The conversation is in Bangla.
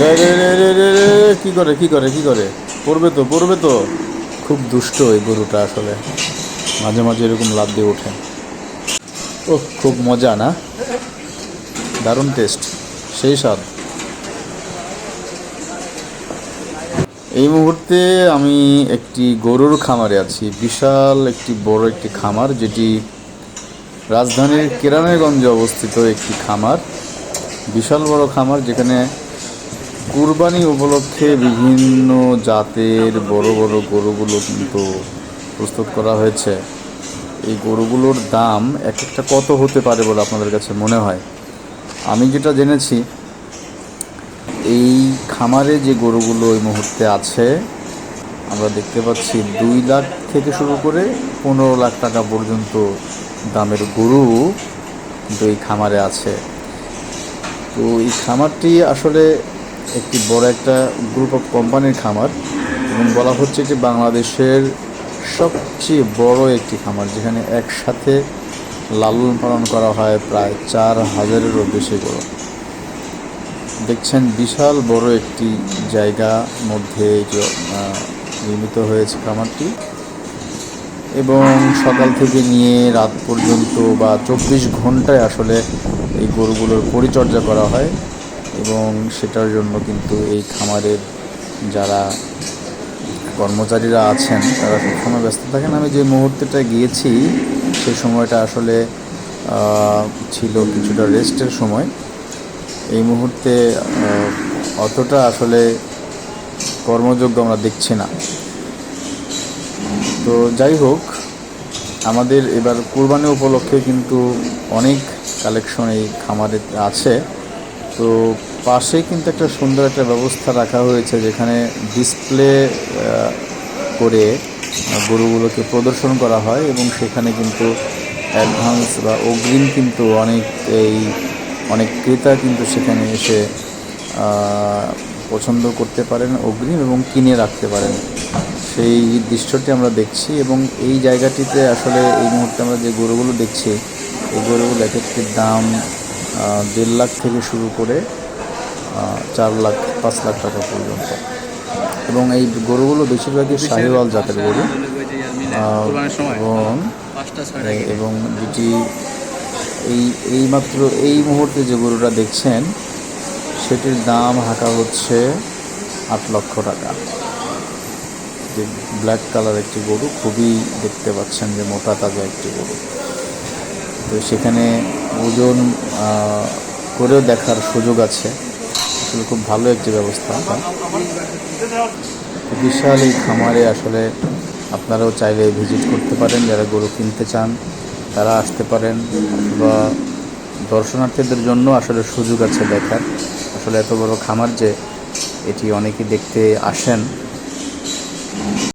রে রে রে রে রে রে, কি করে কি করে কি করে? পড়বে তো পড়বে তো। খুব দুষ্ট এই গরুটা আসলে। মাঝে মাঝে এরকম লাভ দিয়ে ওঠে। ও খুব মজা, না? দারুণ টেস্ট। সেই স্বাদ। এই মুহূর্তে আমি একটি গরুর খামারে আছি। বিশাল একটি বড় একটি খামার, যেটি রাজধানীর কেরানীগঞ্জে অবস্থিত একটি খামার। বিশাল বড় খামার, যেখানে কুরবানি উপলক্ষে বিভিন্ন জাতের বড় বড় গরুগুলো কিন্তু প্রস্তুত করা হয়েছে। এই গরুগুলোর দাম এক একটা কত হতে পারে বলে আপনাদের কাছে মনে হয়? আমি যেটা জেনেছি, এই খামারে যে গরুগুলো এই মুহূর্তে আছে, আমরা দেখতে পাচ্ছি দুই লাখ থেকে শুরু করে পনেরো লাখ টাকা পর্যন্ত দামের গরু কিন্তু এই খামারে আছে। তো এই খামারটি আসলে একটি বড় একটা গ্রুপ অফ কোম্পানির খামার এবং বলা হচ্ছে যে বাংলাদেশের সবচেয়ে বড় একটি খামার, যেখানে একসাথে লালন পালন করা হয় প্রায় চার হাজারেরও বেশি গরু। দেখছেন বিশাল বড় একটি জায়গা মধ্যে নির্মিত হয়েছে খামারটি এবং সকাল থেকে নিয়ে রাত পর্যন্ত বা চব্বিশ ঘন্টায় আসলে এই গরুগুলোর পরিচর্যা করা হয়। এবং সেটার জন্য কিন্তু এই খামারের যারা কর্মচারীরা আছেন, তারা সবসময় ব্যস্ত থাকেন। আমি যে মুহূর্তেটা গিয়েছি সেই সময়টা আসলে ছিল কিছুটা রেস্টের সময়। এই মুহূর্তে অতটা আসলে কর্মযোগ্য আমরা দেখছি না। তো যাই হোক, আমাদের এবার কোরবানি উপলক্ষে কিন্তু অনেক কালেকশন এই খামারে আছে। তো পাশে কিন্তু একটা সুন্দর একটা ব্যবস্থা রাখা হয়েছে যেখানে ডিসপ্লে করে গরুগুলোকে প্রদর্শন করা হয় এবং সেখানে কিন্তু অ্যাডভান্স বা অগ্রিম কিন্তু অনেক এই, অনেক ক্রেতা কিন্তু সেখানে এসে পছন্দ করতে পারেন অগ্রিম এবং কিনে রাখতে পারেন। সেই দৃশ্যটি আমরা দেখছি এবং এই জায়গাটিতে আসলে এই মুহূর্তে আমরা যে গরুগুলো দেখছি, এই গরুগুলো এক একটির দাম দেড় লাখ থেকে শুরু করে চার লাখ পাঁচ লাখ টাকা পর্যন্ত। এবং এই গরুগুলো বেশিরভাগই শাহিওয়াল জাতের গরু। এবং এবং যেটি এই এই মাত্র এই মুহূর্তে যে গরুটা দেখছেন সেটির দাম হাঁকা হচ্ছে আট লক্ষ টাকা। যে ব্ল্যাক কালার একটি গরু খুবই দেখতে পাচ্ছেন যে মোটা তাজা একটি গরু। তো সেখানে ওজন করেও দেখার সুযোগ আছে। আসলে খুব ভালো একটি ব্যবস্থা। বিশাল এই খামারে আসলে আপনারাও চাইলে ভিজিট করতে পারেন। যারা গরু কিনতে চান, তারা আসতে পারেন। বা দর্শনার্থীদের জন্য আসলে সুযোগ আছে দেখার। আসলে এত বড় খামার যে এটি অনেকেই দেখতে আসেন।